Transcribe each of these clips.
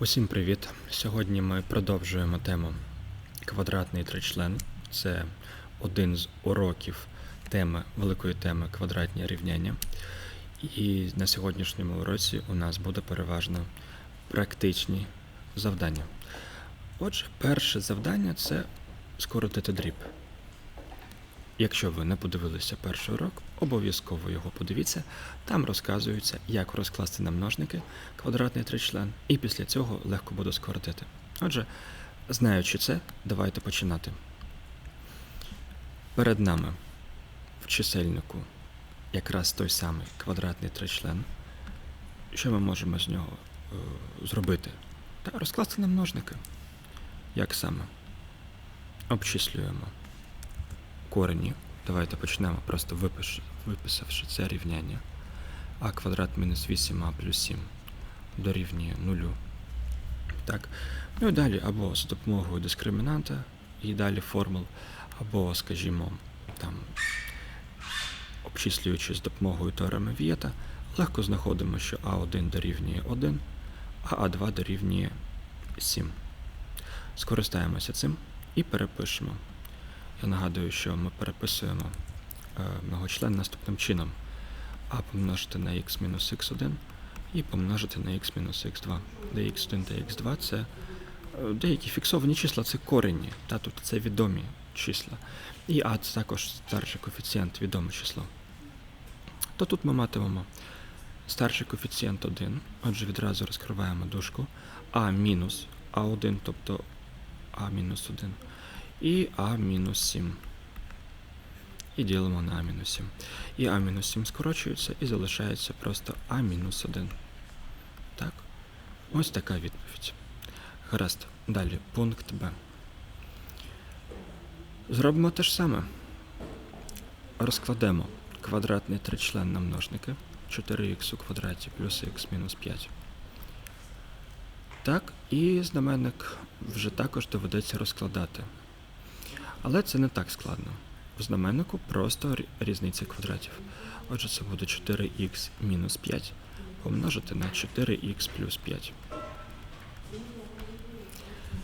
Усім привіт! Сьогодні ми продовжуємо тему квадратний тричлен. Це один з уроків теми великої теми квадратні рівняння. І на сьогоднішньому уроці у нас буде переважно практичні завдання. Отже, перше завдання це скоротити дріб. Якщо ви не подивилися перший урок, обов'язково його подивіться. Там розказується, як розкласти на множники квадратний тричлен, і після цього легко буде скоротити. Отже, знаючи це, давайте починати. Перед нами в чисельнику якраз той самий квадратний тричлен. Що ми можемо з нього е, зробити? Та розкласти на множники. Як саме? Обчислюємо корені. Давайте почнемо просто випиш, виписавши це рівняння. А квадрат мінус 8а плюс 7 дорівнює нулю. Так. Ну і далі або з допомогою дискримінанта і далі формул, або, скажімо, там, обчислюючи з допомогою теореми Вієта, легко знаходимо, що А1 дорівнює 1, а А2 дорівнює 7. Скористаємося цим і перепишемо. Я нагадую, що ми переписуємо е, многочлен наступним чином. А помножити на x мінус x1 і помножити на x мінус x2. Де x1 та x2 це е, деякі фіксовані числа, це корені, та тут це відомі числа. І а це також старший коефіцієнт відоме число. То тут ми матимемо старший коефіцієнт 1, отже відразу розкриваємо дужку, а мінус а1, тобто а мінус 1 і А-7. І ділимо на А-7. І А-7 скорочується і залишається просто А-1. Так. Ось така відповідь. Гаразд. Далі пункт Б. Зробимо те ж саме. Розкладемо квадратний тричлен на множники 4х у квадраті плюс х мінус 5. Так, і знаменник вже також доведеться розкладати. Але це не так складно. В знаменнику просто різниця квадратів. Отже, це буде 4х мінус 5 помножити на 4х плюс 5.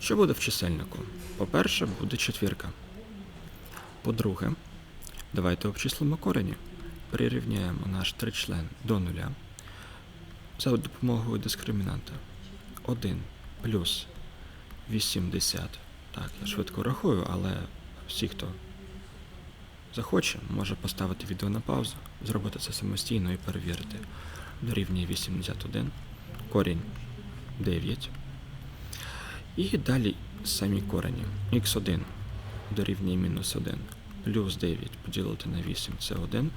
Що буде в чисельнику? По-перше, буде четвірка. По-друге, давайте обчислимо корені. Прирівняємо наш тричлен до нуля за допомогою дискримінанта. 1 плюс 80. Так, я швидко рахую, але всі, хто захоче, може поставити відео на паузу, зробити це самостійно і перевірити. Дорівнює 81, корінь 9. І далі самі корені. х1 дорівнює мінус 1, плюс 9 поділити на 8 це 1.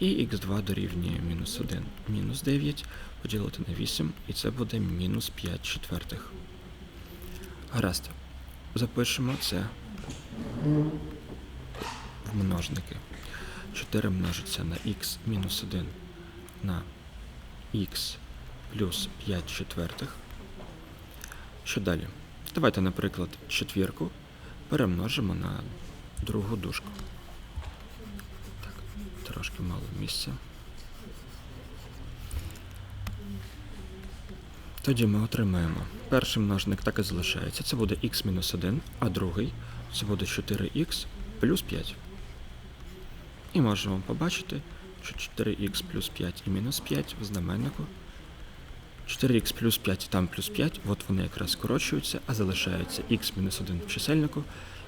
І х2 дорівнює мінус 1, мінус 9 поділити на 8, і це буде мінус 5 четвертих. Гаразд. Запишемо це в множники. 4 множиться на х мінус 1 на х плюс 5 четвертих. Що далі? Давайте, наприклад, четвірку перемножимо на другу дужку. Так, трошки мало місця. Тоді ми отримаємо перший множник так і залишається. Це буде х мінус 1, а другий це буде 4х плюс 5. І можемо побачити, що 4х плюс 5 і мінус 5 в знаменнику. 4х плюс 5 і там плюс 5, от вони якраз скорочуються, а залишається х-1 в чисельнику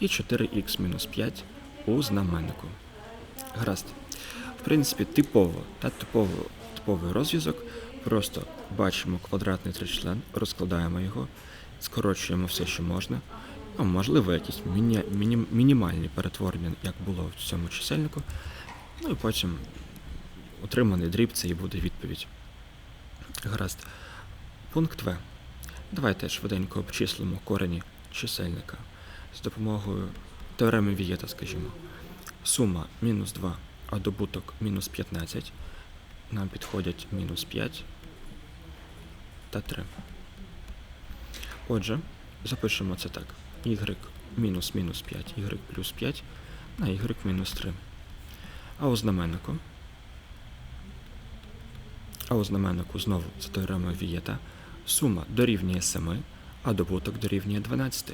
і 4х-5 у знаменнику. Гаразд. В принципі, типово, та типово, типовий розв'язок. Просто бачимо квадратний тричлен, розкладаємо його, скорочуємо все, що можна. Ну, можливо, якісь міні, міні, мінімальні перетворення, як було в цьому чисельнику. Ну і потім отриманий дріб це і буде відповідь. Гаразд. Пункт В. Давайте швиденько обчислимо корені чисельника з допомогою теореми Вієта, скажімо. Сума мінус 2, а добуток мінус 15. Нам підходять мінус 5 та 3. Отже, запишемо це так. y мінус мінус 5, y плюс 5 на y мінус 3. А у знаменнику. А у знаменнику знову за теоремою Вієта сума дорівнює 7, а добуток дорівнює 12.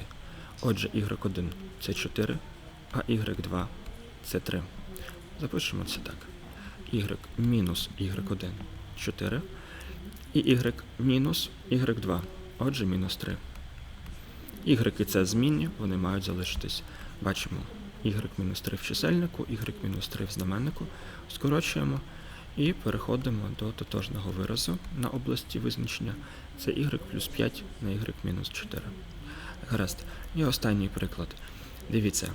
Отже, y1 це 4, а y2 це 3. Запишемо це так. Y мінус y1 4 і y мінус y2. Отже, мінус 3. Y це змінні, вони мають залишитись. Бачимо y мінус 3 в чисельнику, y мінус 3 в знаменнику. Скорочуємо і переходимо до тотожного виразу на області визначення. Це y плюс 5 на y мінус 4. Гаразд. І останній приклад. Дивіться,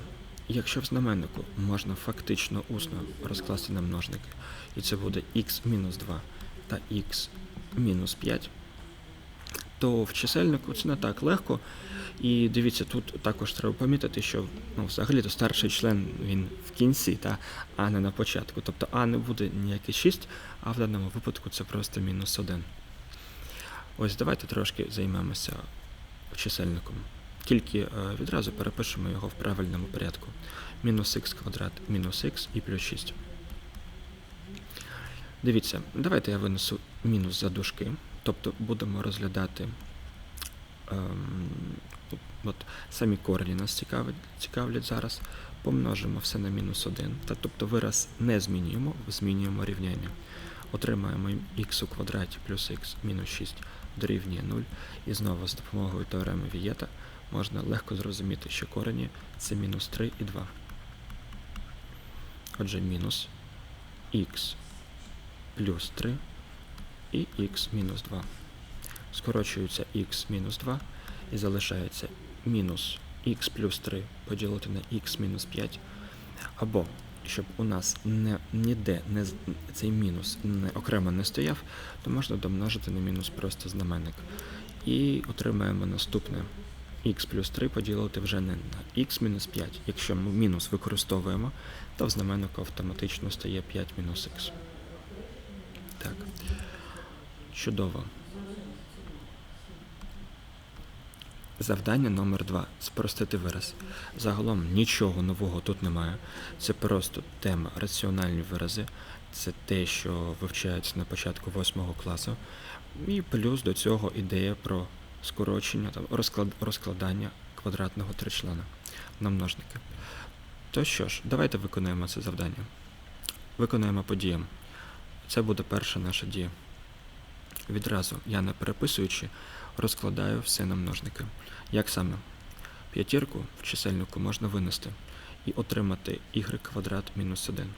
якщо в знаменнику можна фактично усно розкласти на множники, і це буде x мінус 2 та x мінус 5, то в чисельнику це не так легко. І дивіться, тут також треба помітити, що ну, взагалі то старший член він в кінці, та, а не на початку. Тобто А не буде ніякий 6, а в даному випадку це просто мінус 1. Ось давайте трошки займемося чисельником. Тільки е, відразу перепишемо його в правильному порядку. Мінус х квадрат мінус х і плюс 6. Дивіться, давайте я винесу мінус за дужки. Тобто будемо розглядати ем, от, самі корені нас цікавлять, цікавлять зараз. Помножимо все на мінус 1. Та, тобто вираз не змінюємо, змінюємо рівняння. Отримаємо х у квадраті плюс х мінус 6 дорівнює 0. І знову з допомогою теореми Вієта можна легко зрозуміти, що корені це мінус 3 і 2. Отже, мінус х плюс 3 і х мінус 2. Скорочується х мінус 2 і залишається мінус х плюс 3 поділити на х мінус 5. Або, щоб у нас не, ніде не, цей мінус не, окремо не стояв, то можна домножити на мінус просто знаменник. І отримаємо наступне х плюс 3 поділити вже не на х мінус 5. Якщо ми мінус використовуємо, то в знаменнику автоматично стає 5 мінус х. Так. Чудово. Завдання номер 2 Спростити вираз. Загалом нічого нового тут немає. Це просто тема раціональні вирази. Це те, що вивчається на початку 8 класу. І плюс до цього ідея про скорочення, там, розклад, розкладання квадратного тричлена на множники. То що ж, давайте виконаємо це завдання. Виконаємо по діям. Це буде перша наша дія. Відразу я не переписуючи, розкладаю все на множники. Як саме? П'ятірку в чисельнику можна винести і отримати y квадрат мінус 1.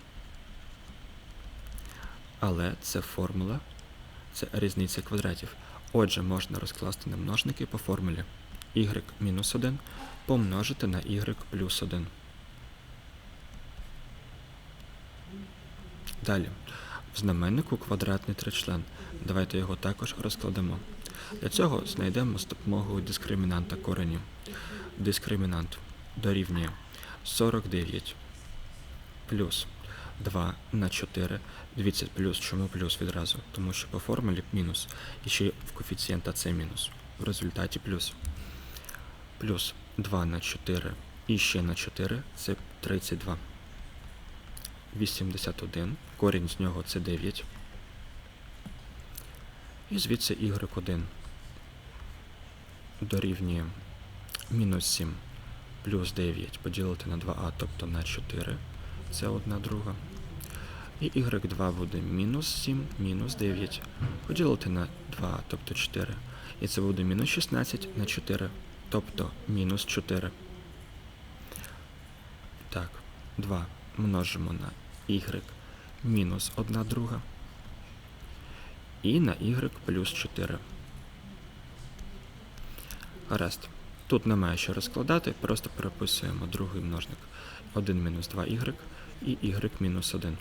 Але це формула, це різниця квадратів. Отже, можна розкласти на множники по формулі y мінус 1 помножити на y плюс 1. Далі. В знаменнику квадратний тричлен. Давайте його також розкладемо. Для цього знайдемо з допомогою дискримінанта коренів. Дискримінант дорівнює 49 плюс 2 на 4. Дивіться, плюс, чому плюс відразу? Тому що по формулі мінус. І ще в коефіцієнта це мінус. В результаті плюс. Плюс 2 на 4 і ще на 4 це 32. 81. Корінь з нього це 9. І звідси y1 дорівнює мінус 7 плюс 9 поділити на 2а, тобто на 4. Це одна друга. І y2 буде мінус 7 мінус 9 поділити на 2, тобто 4. І це буде мінус 16 на 4, тобто мінус 4. Так, 2 множимо на y мінус 1 друга і на y плюс 4. Гаразд. Тут немає що розкладати, просто переписуємо другий множник. 1 мінус 2y і y мінус 1.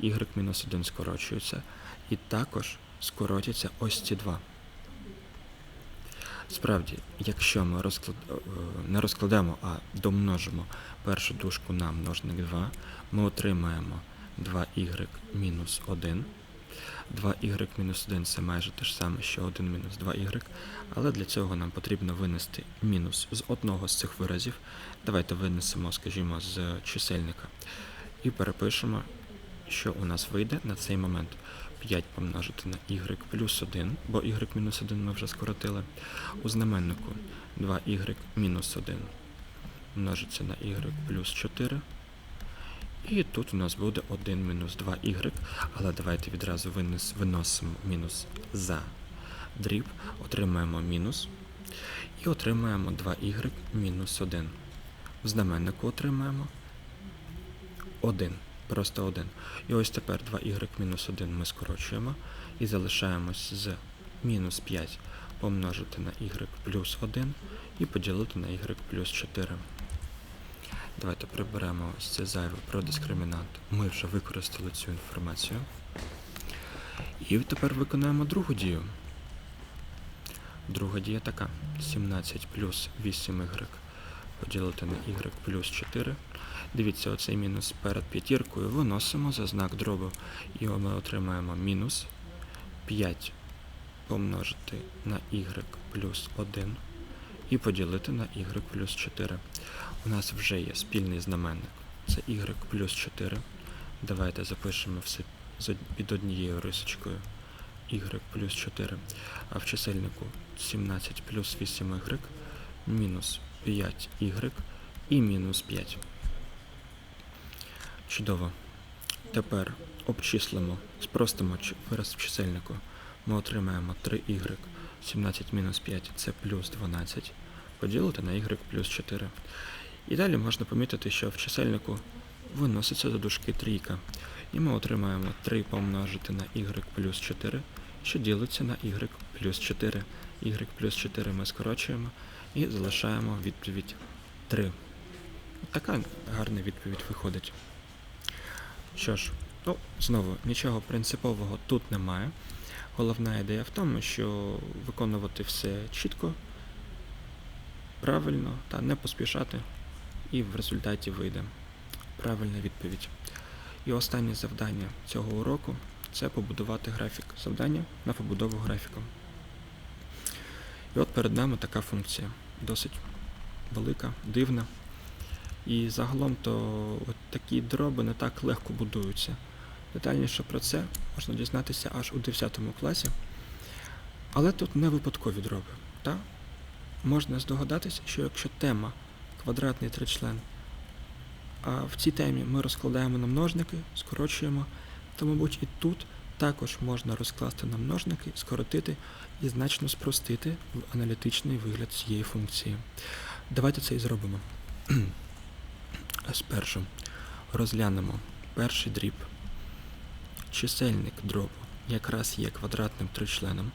y мінус 1 скорочується. І також скоротяться ось ці два. Справді, якщо ми розклад... е, не розкладемо, а домножимо першу дужку на множник 2, ми отримаємо 2y мінус 1. 2y мінус 1 це майже те ж саме, що 1 мінус 2y, але для цього нам потрібно винести мінус з одного з цих виразів. Давайте винесемо, скажімо, з чисельника і перепишемо, що у нас вийде на цей момент. 5 помножити на y плюс 1, бо y мінус 1 ми вже скоротили. У знаменнику 2y мінус 1 множиться на y плюс 4. І тут у нас буде 1 мінус 2y, але давайте відразу винес, виносимо мінус за дріб, отримаємо мінус. І отримаємо 2y мінус 1. В знаменнику отримаємо 1. Просто 1. І ось тепер 2y мінус 1 ми скорочуємо і залишаємось з мінус 5 помножити на y плюс 1 і поділити на y плюс 4. Давайте приберемо ось це зайве про дискримінант. Ми вже використали цю інформацію. І тепер виконуємо другу дію. Друга дія така. 17 плюс 8y поділити на y плюс 4. Дивіться, оцей мінус перед п'ятіркою виносимо за знак дробу, і ми отримаємо мінус 5 помножити на y плюс 1 і поділити на y плюс 4. У нас вже є спільний знаменник. Це y плюс 4. Давайте запишемо все під однією рисочкою y плюс 4. А в чисельнику 17 плюс 8y мінус 5y і мінус 5. Чудово. Тепер обчислимо, спростимо вираз в чисельнику. Ми отримаємо 3y. 17 мінус 5 це плюс 12. Поділити на y плюс 4. І далі можна помітити, що в чисельнику виноситься за дужки трійка. І ми отримаємо 3 помножити на y плюс 4, що ділиться на y плюс 4. y плюс 4 ми скорочуємо і залишаємо відповідь 3. Така гарна відповідь виходить. Що ж, ну, знову, нічого принципового тут немає. Головна ідея в тому, що виконувати все чітко, правильно та не поспішати, і в результаті вийде правильна відповідь. І останнє завдання цього уроку це побудувати графік завдання на побудову графіку. І от перед нами така функція, досить велика, дивна. І загалом то такі дроби не так легко будуються. Детальніше про це можна дізнатися аж у 9 класі. Але тут не випадкові дроби. Та? Можна здогадатися, що якщо тема квадратний тричлен, а в цій темі ми розкладаємо на множники, скорочуємо, то, мабуть, і тут також можна розкласти на множники, скоротити і значно спростити в аналітичний вигляд цієї функції. Давайте це і зробимо. Спершу розглянемо перший дріб. Чисельник дробу якраз є квадратним тричленом.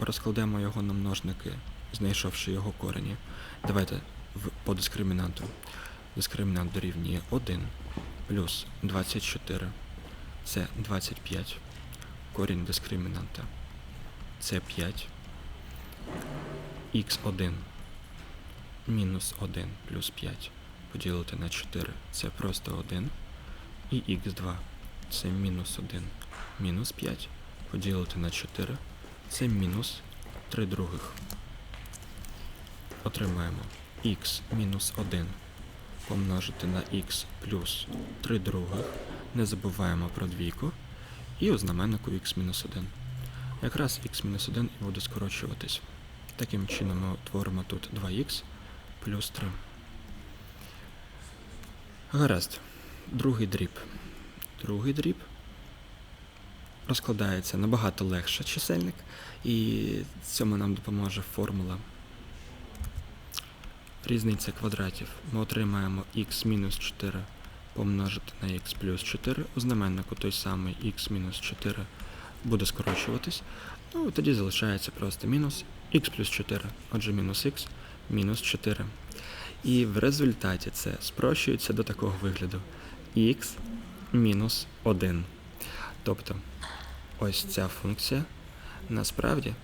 Розкладемо його на множники, знайшовши його корені. Давайте по дискримінанту. Дискримінант дорівнює 1 плюс 24. Це 25. Корінь дискримінанта. Це 5. х1 мінус 1 плюс 5 поділити на 4 це просто 1. І х2 це мінус 1 мінус 5 поділити на 4 це мінус 3 других. Отримаємо х мінус 1 помножити на х плюс 3 других. Не забуваємо про двійку. І у знаменнику х мінус 1. Якраз х мінус 1 і буде скорочуватись. Таким чином ми утворимо тут 2х плюс 3. Гаразд. Другий дріб. Другий дріб розкладається набагато легше чисельник, і цьому нам допоможе формула різниця квадратів. Ми отримаємо х мінус 4 помножити на х плюс 4. У знаменнику той самий х мінус 4 буде скорочуватись. Ну, тоді залишається просто мінус х плюс 4. Отже, мінус х мінус 4. І в результаті це спрощується до такого вигляду х мінус 1. Тобто ось ця функція насправді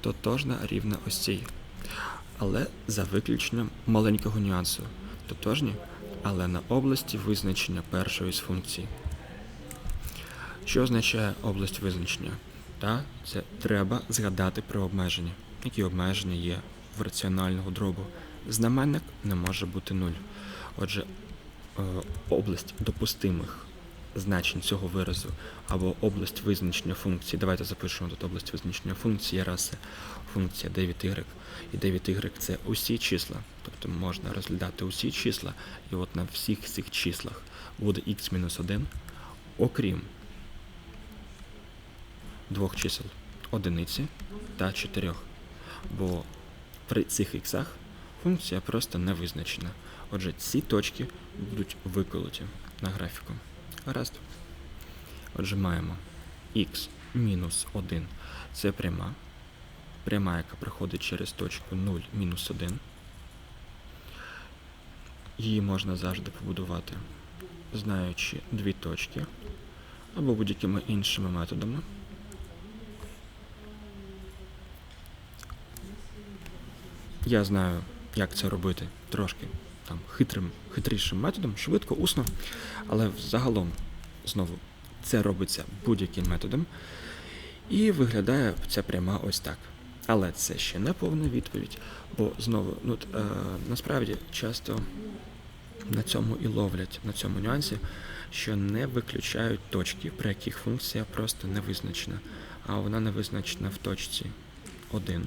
тотожна рівна ось цій. Але за виключенням маленького нюансу. Тотожні, але на області визначення першої з функцій. Що означає область визначення? Та це треба згадати про обмеження. Які обмеження є в раціонального дробу? Знаменник не може бути нуль. Отже, е, область допустимих значень цього виразу або область визначення функції. Давайте запишемо тут область визначення функції, це функція 9y. І 9y це усі числа. Тобто можна розглядати усі числа, і от на всіх цих числах буде x-1, окрім двох чисел одиниці та чотирьох. Бо при цих іксах функція просто не визначена. Отже, ці точки будуть виколоті на графіку. Гаразд. Отже, маємо x мінус 1 це пряма. Пряма, яка проходить через точку 0 мінус 1. Її можна завжди побудувати, знаючи дві точки або будь-якими іншими методами. Я знаю, як це робити трошки там хитрим, хитрішим методом, швидко, усно, але загалом, знову, це робиться будь-яким методом. І виглядає ця пряма ось так. Але це ще не повна відповідь, бо знову, ну, е, насправді часто на цьому і ловлять, на цьому нюансі, що не виключають точки, при яких функція просто не визначена, а вона не визначена в точці 1,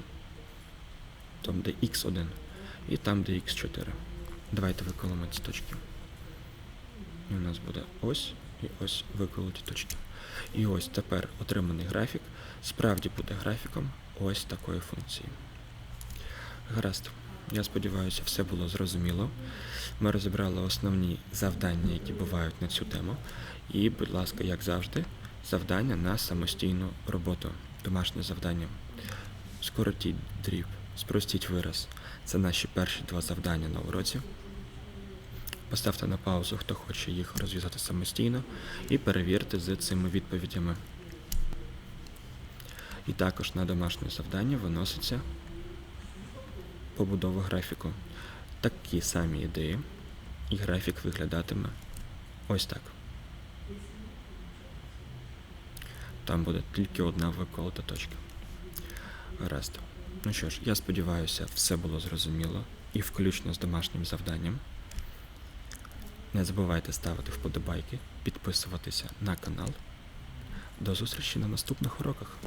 там де x1, і там, де x4. Давайте виколимо ці точки. І у нас буде ось і ось виколоті точки. І ось тепер отриманий графік справді буде графіком ось такої функції. Гаразд. Я сподіваюся, все було зрозуміло. Ми розібрали основні завдання, які бувають на цю тему. І, будь ласка, як завжди, завдання на самостійну роботу. Домашнє завдання. Скоротіть дріб, спростіть вираз. Це наші перші два завдання на уроці. Поставте на паузу, хто хоче їх розв'язати самостійно, і перевірте з цими відповідями. І також на домашнє завдання виноситься побудова графіку. Такі самі ідеї, і графік виглядатиме ось так. Там буде тільки одна виколота точка. Гаразд. Ну що ж, я сподіваюся, все було зрозуміло і включно з домашнім завданням. Не забувайте ставити вподобайки, підписуватися на канал. До зустрічі на наступних уроках.